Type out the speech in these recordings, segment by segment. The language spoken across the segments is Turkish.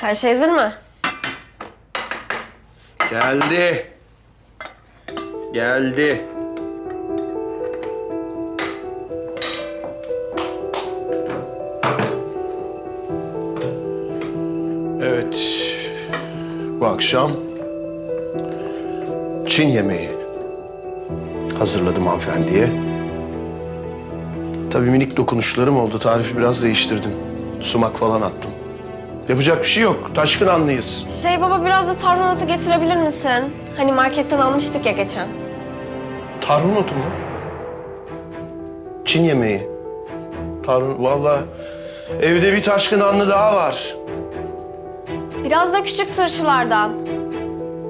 Her şey hazır mı? Geldi. Geldi. Evet. Bu akşam Çin yemeği hazırladım hanımefendiye. Tabii minik dokunuşlarım oldu. Tarifi biraz değiştirdim. Sumak falan attım. Yapacak bir şey yok. Taşkın anlıyız. Şey baba biraz da tarhunatı getirebilir misin? Hani marketten almıştık ya geçen. Tarhun otu mu? Çin yemeği. Tarhun, vallahi evde bir taşkın anlı daha var. Biraz da küçük turşulardan.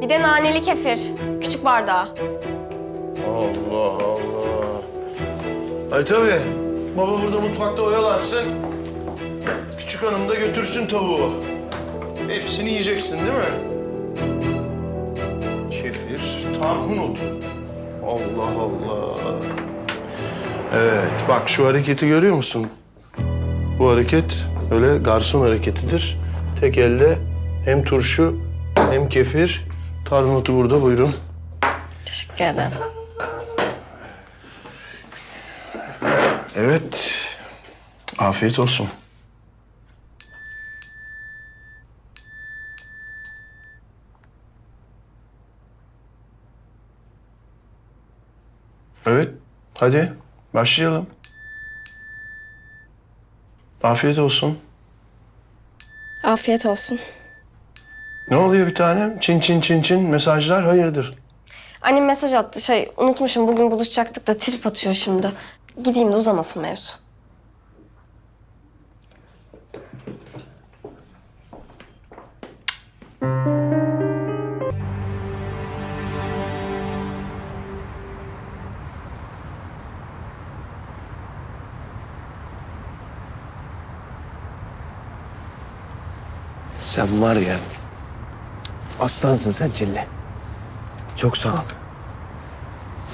Bir de naneli kefir. Küçük bardağı. Allah Allah. Ay tabii. Baba burada mutfakta oyalansın. Küçük hanım da götürsün tavuğu. Hepsini yiyeceksin değil mi? Kefir, tarhun otu. Allah Allah. Evet, bak şu hareketi görüyor musun? Bu hareket öyle garson hareketidir. Tek elde hem turşu hem kefir. Tarhun otu burada buyurun. Teşekkür ederim. Evet. Afiyet olsun. Evet. Hadi başlayalım. Afiyet olsun. Afiyet olsun. Ne oluyor bir tanem? Çin çin çin çin mesajlar hayırdır? Annem mesaj attı. Şey unutmuşum bugün buluşacaktık da trip atıyor şimdi. Gideyim de uzamasın mevzu. Sen var ya, aslansın sen Çilli. Çok sağ ol.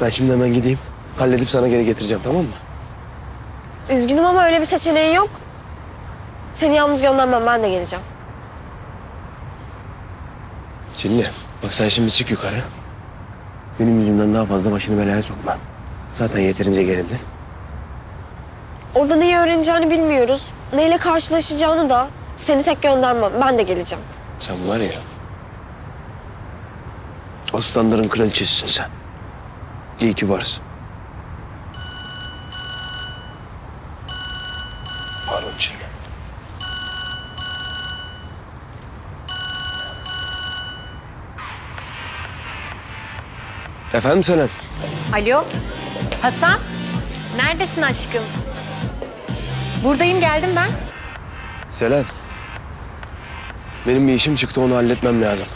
Ben şimdi hemen gideyim, halledip sana geri getireceğim tamam mı? Üzgünüm ama öyle bir seçeneğin yok. Seni yalnız göndermem ben de geleceğim. Çilli, bak sen şimdi çık yukarı. Benim yüzümden daha fazla başını belaya sokma. Zaten yeterince gerildin. Orada neyi öğreneceğini bilmiyoruz. Neyle karşılaşacağını da seni tek göndermem. Ben de geleceğim. Sen var ya, aslanların kraliçesisin sen. İyi ki varsın. Pardon Çilli. Efendim Selen? Alo, Hasan. Neredesin aşkım? Buradayım, geldim ben. Selen. Benim bir işim çıktı onu halletmem lazım.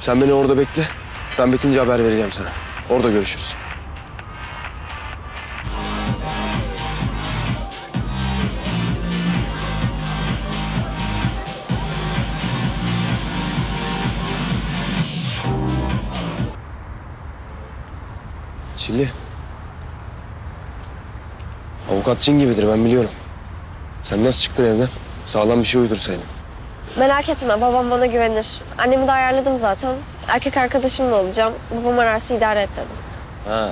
Sen beni orada bekle. Ben bitince haber vereceğim sana. Orada görüşürüz. Çilli. Avukat cin gibidir ben biliyorum. Sen nasıl çıktın evden? Sağlam bir şey uydursaydın. Merak etme babam bana güvenir. Annemi de ayarladım zaten. Erkek arkadaşımla olacağım. Babam ararsa idare et dedim. Ha.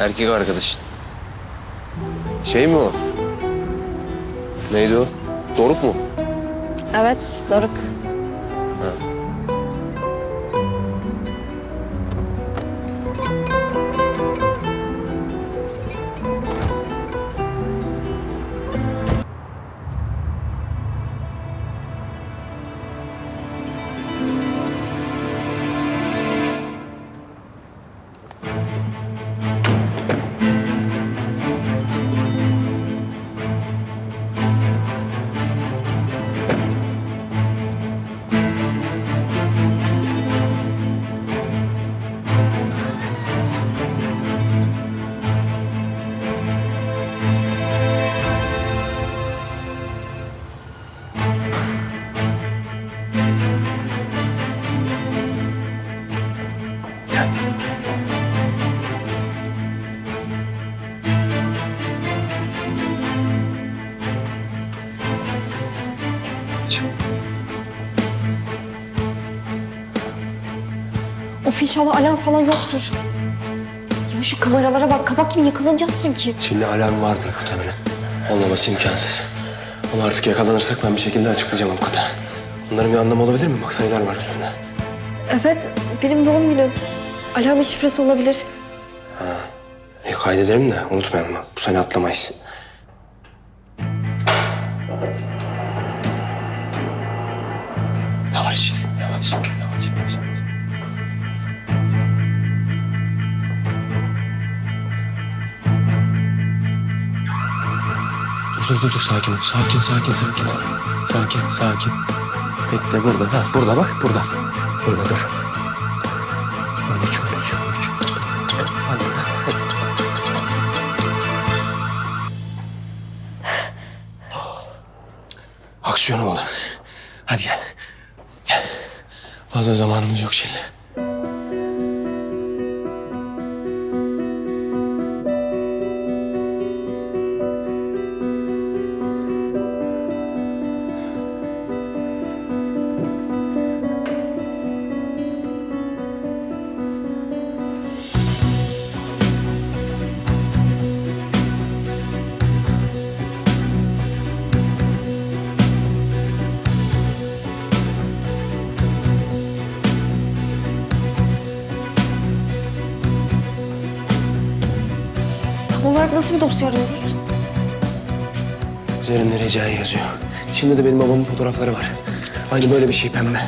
Erkek arkadaşın. Şey mi o? Neydi o? Doruk mu? Evet Doruk. Çık. Of inşallah alarm falan yoktur. Ya şu kameralara bak kabak gibi yakalanacağız sanki. Çinli alarm vardır muhtemelen. Olmaması imkansız. Ama artık yakalanırsak ben bir şekilde açıklayacağım avukata. Bunların bir anlamı olabilir mi? Bak sayılar var üstünde. Evet benim doğum günüm. Alarmın şifresi olabilir. E, kaydedelim de unutmayalım bak. Bu sene atlamayız. Yavaş, yavaş, yavaş, yavaş. Dur, dur, dur. Sakin ol. Sakin, sakin, sakin, sakin. Sakin, sakin. Bekle burada. Ha, burada bak, burada. Burada dur. Uç, uç, uç. Hadi, hadi. Aksiyon oldu. Hadi gel. Gel. Fazla zamanımız yok şimdi. Tam olarak nasıl bir dosya arıyoruz? Üzerinde Recai yazıyor. İçinde de benim babamın fotoğrafları var. Aynı böyle bir şey pembe.